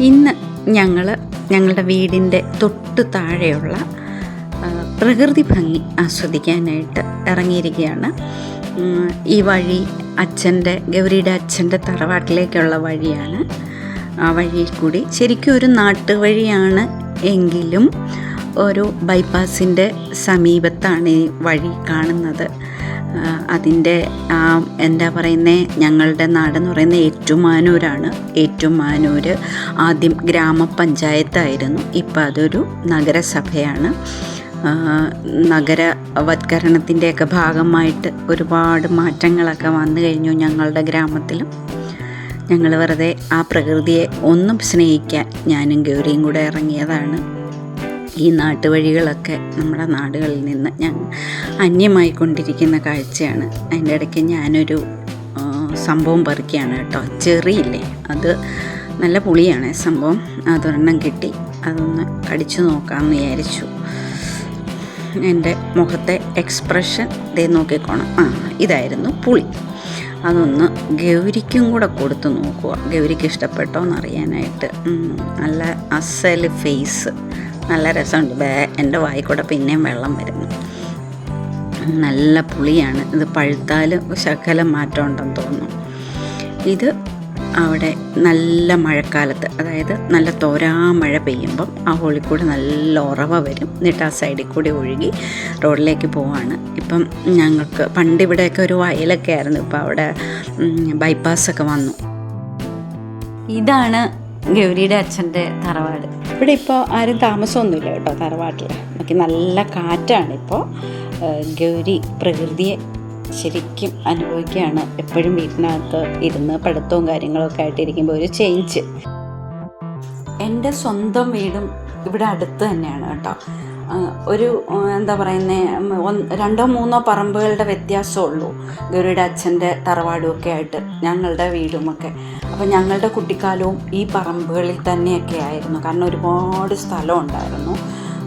ഇന്ന് ഞങ്ങൾ ഞങ്ങളുടെ വീടിന്റെ തൊട്ട് താഴെയുള്ള പ്രകൃതി ഭംഗി ആസ്വദിക്കാനായിട്ട് ഇറങ്ങിയിരിക്കുകയാണ്. ഈ വഴി അച്ഛന്റെ ഗൗരിയുടെ അച്ഛന്റെ തറവാട്ടിലേക്കുള്ള വഴിയാണ്. ആ വഴിയിൽ കൂടി ശരിക്കും ഒരു നാട്ടുവഴിയാണ് എങ്കിലും ഒരു ബൈപ്പാസിന്റെ സമീപത്താണ് ഈ വഴി കാണുന്നത്. അതിന്റെ എന്താ പറയുന്നത് ഞങ്ങളുടെ നാടെന്ന് പറയുന്നത് ഏറ്റുമാനൂരാണ്. ഏറ്റുമാനൂർ ആദ്യം ഗ്രാമപഞ്ചായത്തായിരുന്നു. ഇപ്പം അതൊരു നഗരസഭയാണ്. നഗരവത്കരണത്തിന്റെയൊക്കെ ഭാഗമായിട്ട് ഒരുപാട് മാറ്റങ്ങളൊക്കെ വന്നു കഴിഞ്ഞു ഞങ്ങളുടെ ഗ്രാമത്തിലും. ഞങ്ങൾ വെറുതെ ആ പ്രകൃതിയെ ഒന്നും സ്നേഹിക്കാൻ ഞാനും ഗൗരിയും കൂടെ ഇറങ്ങിയതാണ്. ഈ നാട്ടുവഴികളൊക്കെ നമ്മുടെ നാടുകളിൽ നിന്ന് ഞാൻ അന്യമായി കൊണ്ടിരിക്കുന്ന കാഴ്ചയാണ്. അതിന്റെ ഇടയ്ക്ക് ഞാനൊരു സംഭവം പറിക്കുകയാണ് കേട്ടോ. ചെറിയില്ലേ? അത് നല്ല പുളിയാണ് സംഭവം. അതൊരെണ്ണം കിട്ടി. അതൊന്ന് കടിച്ചു നോക്കാമെന്ന് വിചാരിച്ചു. എന്റെ മുഖത്തെ എക്സ്പ്രഷൻ ദേ നോക്കിക്കോണം. ആ ഇതായിരുന്നു പുളി. അതൊന്ന് ഗൗരിക്കും കൂടെ കൊടുത്ത് നോക്കുക. ഗൗരിക്ക് ഇഷ്ടപ്പെട്ടോ എന്നറിയാനായിട്ട്. നല്ല അസൽ ഫേസ്. നല്ല രസമുണ്ട്. ബേ എന്റെ വായിക്കൂടെ പിന്നെയും വെള്ളം വരുന്നു. നല്ല പുളിയാണ്. ഇത് പഴുത്താൽ ശകലം മാറ്റം ഉണ്ടെന്ന് തോന്നുന്നു. ഇത് അവിടെ നല്ല മഴക്കാലത്ത് അതായത് നല്ല തോരാ മഴ പെയ്യുമ്പം ആ ഹോളിൽ കൂടെ നല്ല ഉറവ വരും. എന്നിട്ട് ആ സൈഡിൽ കൂടി ഒഴുകി റോഡിലേക്ക് പോവാണ്. ഇപ്പം ഞങ്ങൾക്ക് പണ്ട് ഇവിടെയൊക്കെ ഒരു വയലൊക്കെ ആയിരുന്നു. ഇപ്പം അവിടെ ബൈപ്പാസൊക്കെ വന്നു. ഇതാണ് ഗൗരിയുടെ അച്ഛന്റെ തറവാട്. ഇവിടെ ഇപ്പോൾ ആരും താമസമൊന്നുമില്ല കേട്ടോ തറവാട്ടിൽ. നമുക്ക് നല്ല കാറ്റാണിപ്പോൾ ഗൗരി പ്രകൃതിയെ ശരിക്കും അനുഭവിക്കുകയാണ്. എപ്പോഴും വീട്ടിനകത്ത് ഇരുന്ന് പഠിത്തവും കാര്യങ്ങളൊക്കെ ആയിട്ടിരിക്കുമ്പോൾ ഒരു ചേഞ്ച് എന്റെ സ്വന്തം വീടും ഇവിടെ അടുത്ത് തന്നെയാണ് കേട്ടോ. ഒരു എന്താ പറയുന്നത് രണ്ടോ മൂന്നോ പറമ്പുകളുടെ വ്യത്യാസമുള്ളൂ ഗൗരിയുടെ അച്ഛന്റെ തറവാടും ഒക്കെ ആയിട്ട് ഞങ്ങളുടെ വീടുമൊക്കെ. അപ്പോൾ ഞങ്ങളുടെ കുട്ടിക്കാലവും ഈ പറമ്പുകളിൽ തന്നെയൊക്കെ ആയിരുന്നു. കാരണം ഒരുപാട് സ്ഥലം ഉണ്ടായിരുന്നു.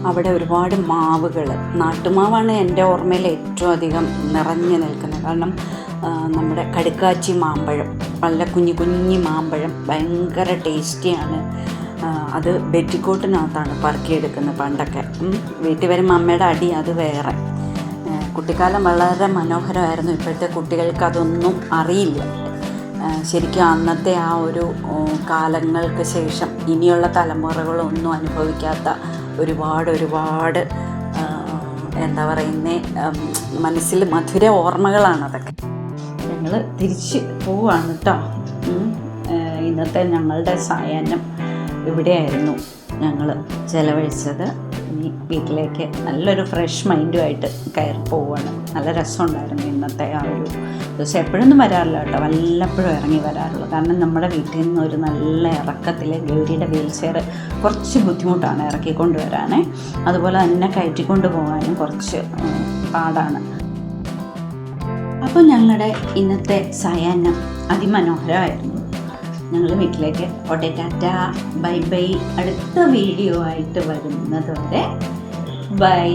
അവിടെ ഒരുപാട് മാവുകൾ നാട്ടുമാവാണ് എന്റെ ഓർമ്മയിൽ ഏറ്റവും അധികം നിറഞ്ഞു നിൽക്കുന്നത്. കാരണം നമ്മുടെ കടുക്കാച്ചി മാമ്പഴം നല്ല കുഞ്ഞു കുഞ്ഞി മാമ്പഴം ഭയങ്കര ടേസ്റ്റിയാണ് അത് ബെറ്റിക്കോട്ടിനകത്താണ് പറക്കിയെടുക്കുന്നത് പണ്ടൊക്കെ. വീട്ടിൽ വരുമ്പോൾ അമ്മയുടെ അടി അത് വേറെ. കുട്ടിക്കാലം വളരെ മനോഹരമായിരുന്നു. ഇപ്പോഴത്തെ കുട്ടികൾക്ക് അതൊന്നും അറിയില്ല. ശരിക്കും അന്നത്തെ ആ ഒരു കാലങ്ങൾക്ക് ശേഷം ഇനിയുള്ള തലമുറകളൊന്നും അനുഭവിക്കാത്ത ഒരുപാട് ഒരുപാട് എന്താ പറയുന്നത് മനസ്സിൽ മധുര ഓർമ്മകളാണ് അതൊക്കെ. ഞങ്ങൾ തിരിച്ച് പോവാണ് കേട്ടോ ഇന്നത്തെ ഞങ്ങളുടെ സായാഹ്നം ഇവിടെയായിരുന്നു ഞങ്ങൾ ചിലവഴിച്ചത്. ഇനി വീട്ടിലേക്ക് നല്ലൊരു ഫ്രഷ് മൈൻഡുമായിട്ട് കയറി പോവുകയാണ്. നല്ല രസമുണ്ടായിരുന്നു ഇന്നത്തെ ആ ഒരു ദിവസം. എപ്പോഴൊന്നും വരാറില്ല കേട്ടോ. വല്ലപ്പോഴും ഇറങ്ങി വരാറുള്ളൂ. കാരണം നമ്മുടെ വീട്ടിൽ നിന്ന് ഒരു നല്ല ഇറക്കത്തിൽ ഗൗരിയുടെ വീൽ ചെയർ കുറച്ച് ബുദ്ധിമുട്ടാണ് ഇറക്കിക്കൊണ്ട് വരാനേ. അതുപോലെ തന്നെ കയറ്റിക്കൊണ്ട് പോകാനും കുറച്ച് പാടാണ്. അപ്പോൾ ഞങ്ങളുടെ ഇന്നത്തെ സയാന്നം അതിമനോഹരമായിരുന്നു. ഞങ്ങൾ വീട്ടിലേക്ക് ഓട്ടെ ടാറ്റ. Bye bye. അടുത്ത വീഡിയോ ആയിട്ട് വരുന്നതോടെ ബൈ.